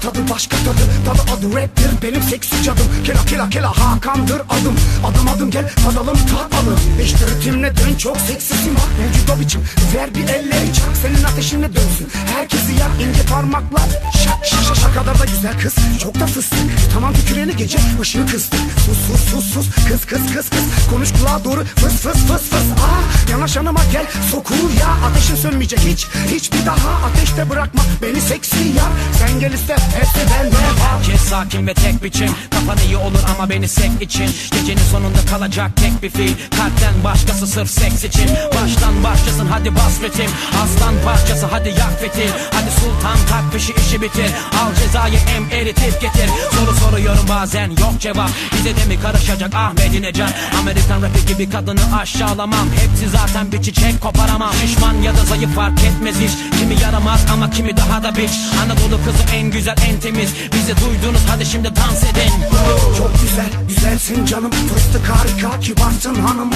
Tadı başka tadı. Tadı adı raptir benim seksi cadım Kela kela kela Hakan'dır adım. Adım adım gel tadalım tatalım İşte ritimle dön çok seksisin. Bak Mevcut o biçim. Ver bir elleri çak Senin ateşinle dönsün. Herkesi yak ince parmaklar. Şak şak şak kadar da güzel kız. Çok da fıstık. Tamam tüküreni gece ışığı kıstık. Sus sus sus sus. Kız kız kız kız. Konuş kulağa doğru. Fıs fıs fıs fıs. Aa, Yanaş yanıma gel. Sokur ya Ateşin sönmeyecek. Hiç hiçbir daha Ateşte bırakma. Beni seksi ya Sen gel iste hepsi bende. Kes sakin ve tek biçim. Kafan iyi olur ama beni sek için. Gecenin sonunda kalacak tek bir fiil Kalpten başkası sırf seks için. Baştan başlasın hadi bas ritim Aslan parçası hadi yak fitil Hadi sultan fişi işi bitir. Al cezayı em eritip getir. Soru soruyorum bazen yok cevap. Bize de mi karışacak Ahmet'in Necan Amerikan rapi gibi kadını aşağılamam. Hepsi zaten bir çiçek koparamam. Şişman ya da zayıf fark etmez hiç. Kimi yaramaz ama kimi daha da biç. Anadolu kızı en güzel en temiz. Bizi duydunuz hadi şimdi dans edin. Çok güzel güzelsin canım. Fıstık harika kibarsın hanım.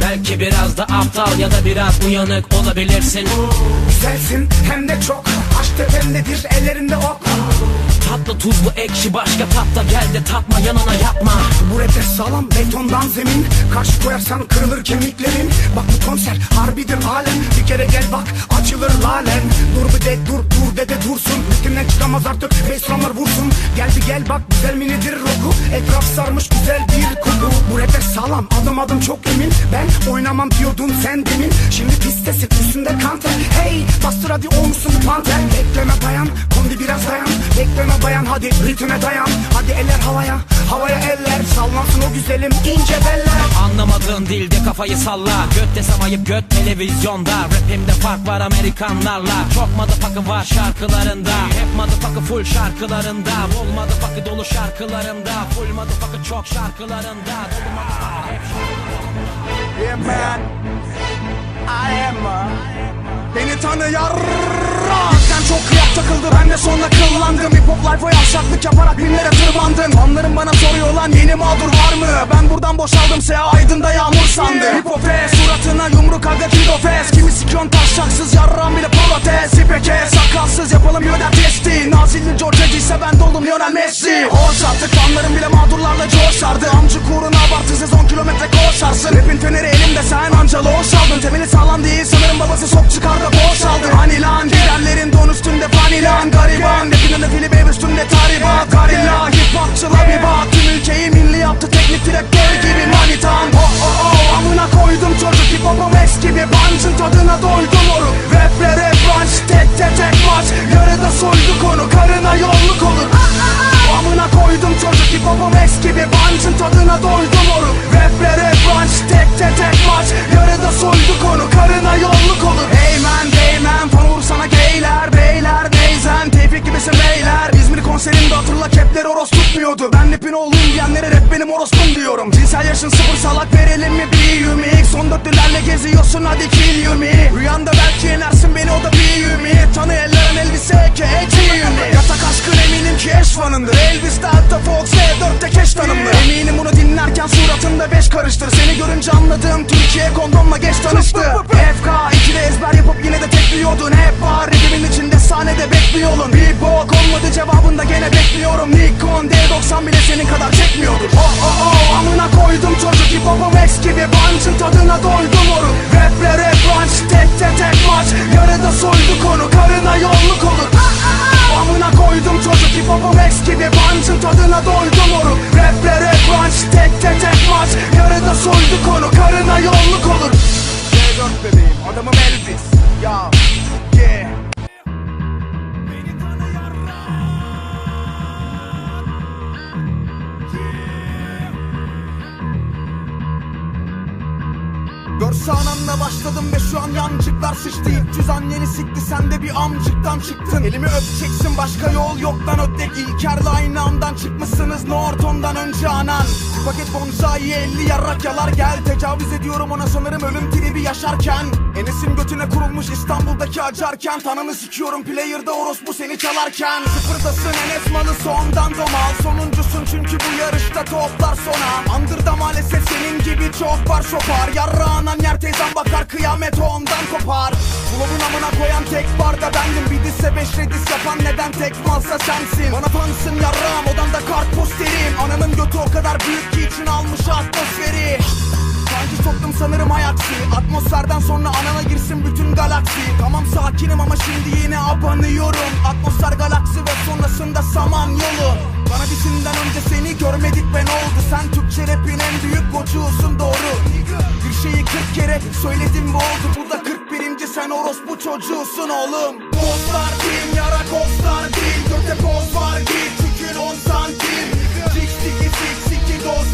Belki biraz da aptal ya da biraz uyanık olabilirsin. Güzelsin hem de çok. Aşk tepemdedir ellerinde ok Tatlı tuzlu ekşi başka tatla gel de tatma yanına yapma. Bu rapte sağlam betondan zemin. Karşı koyarsan kırılır kemiklerin. Bak bu konser harbidir alem Bir kere gel bak açılır lalen. Dur bir de dur dur de de dursun. Üstümden çıkamaz artık bassdrumlar vursun. Gel bir gel bak güzel mi nedir roku Etraf sarmış güzel bir koku. Bu rapte sağlam adım adım çok emin. Ben oynamam diyordun sen demin. Şimdi pistesin üstünde kanter Hey bastır hadi olmuşsun panter. Bekleme bayan kondi biraz dayan. Bekleme bayan hadi ritme dayan. Hadi eller havaya havaya eller. Sallansın o güzelim ince beller. Anlamadığın dilde kafayı salla. Göt desem ayıp göt televizyonda. Rapimde fark var Amerikanlarla. Çok motherfucker var şarkılarında. Hep motherfucker full şarkılarında. Full motherfucker dolu şarkılarımda Full motherfucker çok şarkılarında. Dolu motherfucker hep Yeah man. I am a Beni tanı Sen çok kıyak takıldı ben de sonra kıllandım. Hip hop life'a yavşaklık yaparak binlere tırmandım. Fanlarım bana soruyor lan yeni mağdur var mı? Ben buradan boşaldım se aydında yağmur sandı. Hip hop suratına yumruk aga kido fest Kimi sikyon taşaksız yarram bile protest İpeke sakalsız yapalım yöner testi. Nazilli George giyse ben dolum Lionel Messi. Hoş attık fanlarım bile mağdurlarla coşardı Amcı uğruna abartısız 10 kilometre koşarsın Rapin feneri elimde sen anca loş aldın. Temeli sağlam değil sanırım babası Cinsel yaşın sıfır salak verelim mi? Bir yumi son dörtlülerle geziyorsun hadi kill you me. Rüyanda belki yenersin beni o da büyüğümü Tanı ellerin elbise eke ekiyuni Yatak aşkın eminim ki eş fanındır. Elvis'te hatta Fox E4'te keş tanımlı Eminim bunu dinlerken suratında beş karıştır. Seni görünce anladım Türkiye kondomla geç tanıştı. FK ikili ezber yapıp yine de tekliyordun. Hep var içinde sahnede bekliyordun Bir bok olmadı cevabında gene bekliyorum. Nikon D90 bile senin kadar çekmiyordur. Oh oh oh amına koydum çocuk hip hop'um ex gibi Punch'ın tadına doydum moruk Raplere punch tek tek tek maç. Yarıda soydu konu karına yolluk olur Amına koydum çocuk hip hop'um ex gibi Punch'ın tadına doydum moruk Raplere punch tek tek tek maç. Yarıda soydu konu karına yolluk olur. C4 bebeğim adamım Elvis. Ya Ananla başladım ve şu an yancıklar sıçtı. 300 anneni sikti sen de bir amcıktan çıktın. Elimi öpeceksin başka yol yok lan ötek İlker'le aynı andan çıkmışsınız Norton'dan önce anan. Bir paket bonsai 50 yarrak yalar. Gel Tecavüz ediyorum ona. Sanırım ölüm tribi yaşarken. Enes'in götüne kurulmuş İstanbul'daki acarken. Tanını sikiyorum player'da orospu seni çalarken. Sıfırdasın Enes malı sondan domal Sonuncusun çünkü bu yarışta toplar sona. Andırda maalesef senin gibi çok var şopar Yarrağınan yer teyzem bakar kıyamet ondan kopar. Flow'un amına koyan tek barda bendim. Bir disse beş redis yapan neden tek malsa sensin? Bana fansın yarrağım odamda kart posterim. Ananın götü o kadar büyük ki için almış atmosferi. Sanki soktum sanırım hayaksi. Atmosferden sonra anana girsin bütün galaksi. Tamam sakinim ama şimdi yine abanıyorum. Atmosfer galaksi ve sonrasında saman yolu Bana bisinden önce seni görmedik ben oldu? Sen Türkçe rapin en büyük gocuğusun doğru. Bir şeyi 40 kere söyledim bu oldu. Burada 41. sen orospu çocuğusun oğlum. Dostlar kim yara kostlar değil Göte poz var git Tükür 10 santim. Sik siki sik siki dostlar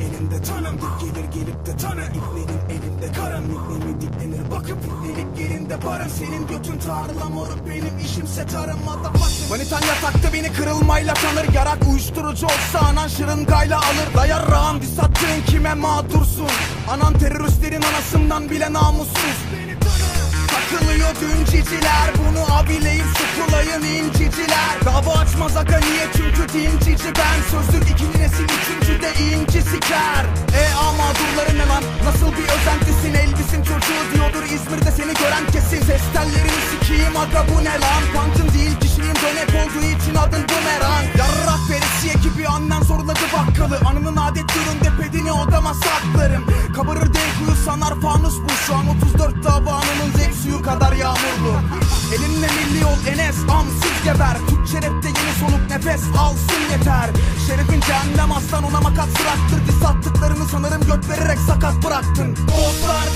elinde tanım Dik gelir gelip de tanı. İplerin elinde karım İpnemi diklenir bakıp İpnelik yerinde barın Senin götün tarla moruk Benim işimse tarım motherfucker. Manitan yatakta beni kırılmayla tanır. Yarak uyuşturucu olsa anan şırıngayla alır. Dayar rağım dis attığın kime mağdursun? Anan teröristlerin anasından bile namussuz Takılıyor dünciciler Bunu abileyip sukulayın inciciler. Dava açmaz aga niye? Çünkü dincici ben Sözlük ikinci nesil üçüncü de inci siker E ama durları Sanar fanus bu. Şu an 34 tabanının zevk suyu kadar yağmurlu. Elinle milli yol Enes amsız geber. Türkçe rapte yeni soluk nefes alsın yeter. Şerefin cehennem aslan ona makat sıraktır Diss attıklarını sanırım göt vererek sakat bıraktın. Dostlar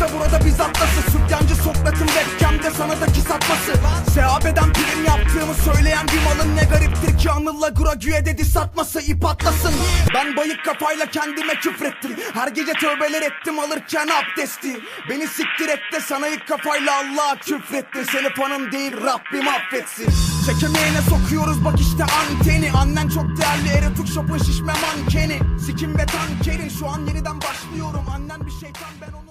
okyanussa burada biz atlası Sütyancı Sokrat'ın webcamde sana da kiss atması. Sehabeden prim yaptığımı söyleyen bir malın ne gariptir ki Anıl'la Gragüe dedi satması ip atlasın. Ben bayık kafayla kendime küfrettim. Her gece tövbeler ettim alırken abdesti Beni siktir et de sana ilk kafayla Allah'a küfrettin Seni fanın değil Rabbim affetsin. Çekemeyene sokuyoruz bak işte anteni. Annen çok değerli erotik shop'un şişme mankeni. Sikim ve tankerin şu an yeniden başlıyorum. Annen bir şeytan ben onu